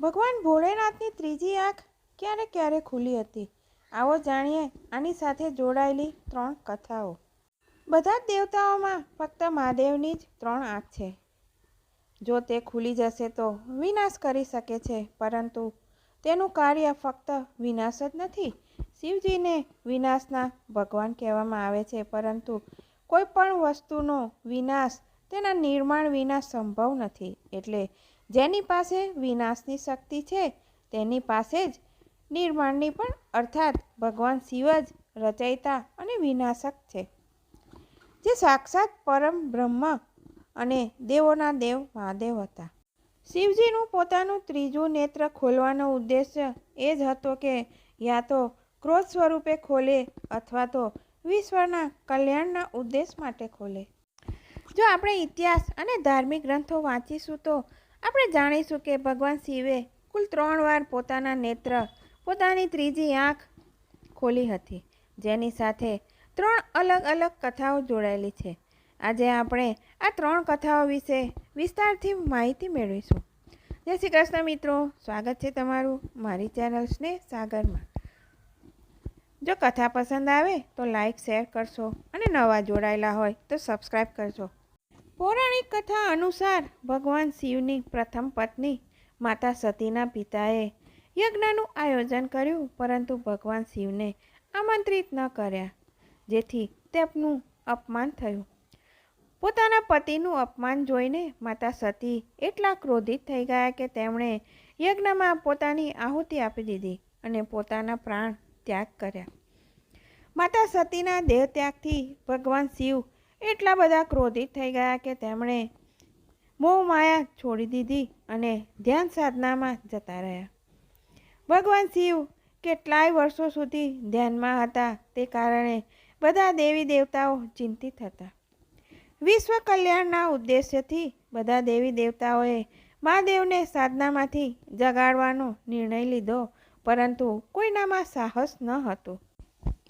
ભગવાન ભોળેનાથની ત્રીજી આંખ ક્યારે ક્યારે ખુલી હતી? આવો જાણીએ આની સાથે જોડાયેલી ત્રણ કથાઓ. બધા જ દેવતાઓમાં ફક્ત મહાદેવની જ ત્રણ આંખ છે. જો તે ખુલી જશે તો વિનાશ કરી શકે છે, પરંતુ તેનું કાર્ય ફક્ત વિનાશ જ નથી. શિવજીને વિનાશના ભગવાન કહેવામાં આવે છે, પરંતુ કોઈ પણ વસ્તુનો વિનાશ તેના નિર્માણ વિના સંભવ નથી. એટલે જેની પાસે વિનાશની શક્તિ છે, તેની પાસે જ નિર્માણની પણ, અર્થાત ભગવાન શિવ જ રચયિતા અને વિનાશક છે. જે સાક્ષાત પરમ બ્રહ્મ અને દેવોના દેવ મહાદેવ હતા. શિવજીનું પોતાનું ત્રીજું નેત્ર ખોલવાનો ઉદ્દેશ્ય એ જ હતો કે, યા તો ક્રોધ સ્વરૂપે ખોલે અથવા તો વિશ્વના કલ્યાણના ઉદ્દેશ માટે ખોલે. જો આપણે ઇતિહાસ અને ધાર્મિક ગ્રંથો વાંચીશું તો આપણે જાણીશું કે ભગવાન શિવે કુલ ત્રણ વાર પોતાના નેત્ર, પોતાની ત્રીજી આંખ ખોલી હતી. જેની સાથે ત્રણ અલગ અલગ કથાઓ જોડાયેલી છે. આજે આપણે આ ત્રણ કથાઓ વિશે વિસ્તારથી માહિતી મેળવીશું. જય શ્રી કૃષ્ણ મિત્રો, સ્વાગત છે તમારું મારી ચેનલ સ્નેહ સાગરમાં. જો કથા પસંદ આવે તો લાઈક, શેર કરશો અને નવા જોડાયેલા હોય તો સબસ્ક્રાઈબ કરજો. પૌરાણિક કથા અનુસાર ભગવાન શિવની પ્રથમ પત્ની માતા સતીના પિતાએ યજ્ઞનું આયોજન કર્યું, પરંતુ ભગવાન શિવને આમંત્રિત ન કર્યા, જેથી તેમનું અપમાન થયું. પોતાના પતિનું અપમાન જોઈને માતા સતી એટલા ક્રોધિત થઈ ગયા કે તેમણે યજ્ઞમાં પોતાની આહુતિ આપી દીધી અને પોતાના પ્રાણ ત્યાગ કર્યા. માતા સતીના દેહ ત્યાગથી ભગવાન શિવ એટલા બધા ક્રોધિત થઈ ગયા કે તેમણે મોહ માયા છોડી દીધી અને ધ્યાન સાધનામાં જતા રહ્યા. ભગવાન શિવ કેટલાય વર્ષો સુધી ધ્યાનમાં હતા તે કારણે બધા દેવી દેવતાઓ ચિંતિત હતા. વિશ્વ કલ્યાણના ઉદ્દેશ્યથી બધા દેવી દેવતાઓએ મહાદેવને સાધનામાંથી જગાડવાનો નિર્ણય લીધો, પરંતુ કોઈનામાં સાહસ ન હતું.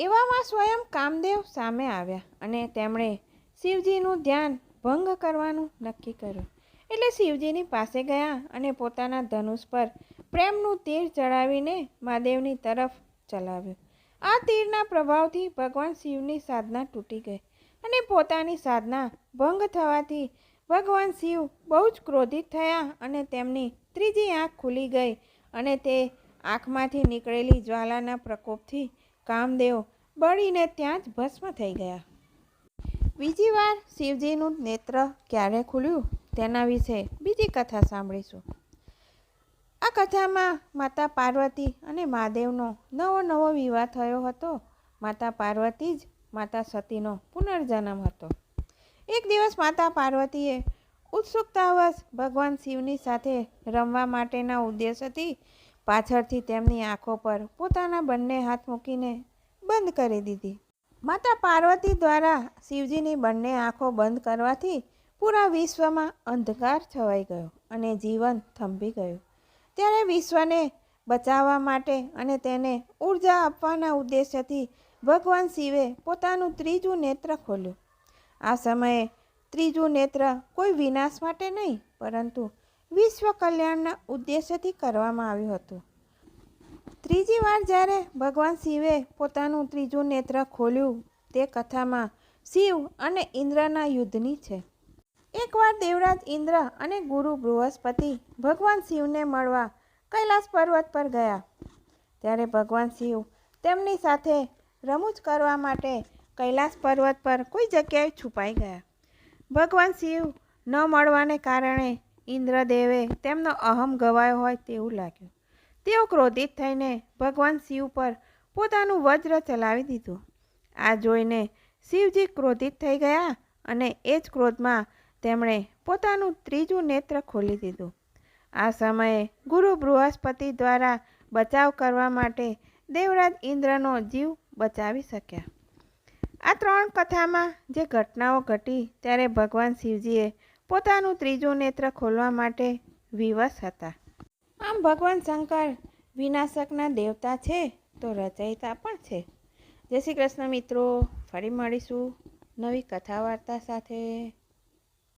એવામાં સ્વયં કામદેવ સામે આવ્યા અને તેમણે શિવજીનું ધ્યાન ભંગ કરવાનું નક્કી કર્યું. એટલે શિવજીની પાસે ગયા અને પોતાના ધનુષ પર પ્રેમનું તીર ચડાવીને મહાદેવની તરફ ચલાવ્યું. આ તીરના પ્રભાવથી ભગવાન શિવની સાધના તૂટી ગઈ અને પોતાની સાધના ભંગ થવાથી ભગવાન શિવ બહુ જ ક્રોધિત થયા અને તેમની ત્રીજી આંખ ખુલી ગઈ અને તે આંખમાંથી નીકળેલી જ્વાલાના પ્રકોપથી કામદેવ બળીને ત્યાં જ ભસ્મ થઈ ગયા. બીજી વાર શિવજીનું નેત્ર ક્યારે ખુલ્યું? તેના વિશે બીજી કથા સાંભળીશું. આ કથામાં માતા પાર્વતી અને મહાદેવનો નવો નવો વિવાહ થયો હતો. માતા પાર્વતી જ માતા સતીનો પુનર્જન્મ હતો. એક દિવસ માતા પાર્વતીએ ઉત્સુકતાવશ ભગવાન શિવની સાથે રમવા માટેના ઉદ્દેશથી પાછળથી તેમની આંખો પર પોતાના બંને હાથ મૂકીને બંધ કરી દીધી. માતા પાર્વતી દ્વારા શિવજીની બંને આંખો બંધ કરવાથી પૂરા વિશ્વમાં અંધકાર છવાઈ ગયો અને જીવન થંભી ગયું. ત્યારે વિશ્વને બચાવવા માટે અને તેને ઊર્જા આપવાના ઉદ્દેશ્યથી ભગવાન શિવે પોતાનું ત્રીજું નેત્ર ખોલ્યું. આ સમયે ત્રીજું નેત્ર કોઈ વિનાશ માટે નહીં, પરંતુ વિશ્વ કલ્યાણના ઉદ્દેશ્યથી કરવામાં આવ્યું હતું. ત્રીજી વાર જ્યારે ભગવાન શિવે પોતાનું ત્રીજું નેત્ર ખોલ્યું, તે કથામાં શિવ અને ઇન્દ્રના યુદ્ધની છે. એકવાર દેવરાજ ઇન્દ્ર અને ગુરુ બૃહસ્પતિ ભગવાન શિવને મળવા કૈલાસ પર્વત પર ગયા. ત્યારે ભગવાન શિવ તેમની સાથે રમૂજ કરવા માટે કૈલાસ પર્વત પર કોઈ જગ્યાએ છુપાઈ ગયા. ભગવાન શિવ ન મળવાને કારણે ઇન્દ્રદેવે તેમનો અહમ ગવાયો હોય તેવું લાગ્યું. તેઓ ક્રોધિત થઈને ભગવાન શિવ પર પોતાનું વજ્ર ચલાવી દીધું. આ જોઈને શિવજી ક્રોધિત થઈ ગયા અને એ જ ક્રોધમાં તેમણે પોતાનું ત્રીજું નેત્ર ખોલી દીધું. આ સમયે ગુરુ બૃહસ્પતિ દ્વારા બચાવ કરવા માટે દેવરાજ ઇન્દ્રનો જીવ બચાવી શક્યા. આ ત્રણ કથામાં જે ઘટનાઓ ઘટી ત્યારે ભગવાન શિવજીએ પોતાનું ત્રીજું નેત્ર ખોલવા માટે વિવશ હતા. આમ ભગવાન શંકર વિનાશકના દેવતા છે, તો રચયિતા પણ છે. જય શ્રી કૃષ્ણ મિત્રો, ફરી મળીશું નવી કથા વાર્તા સાથે.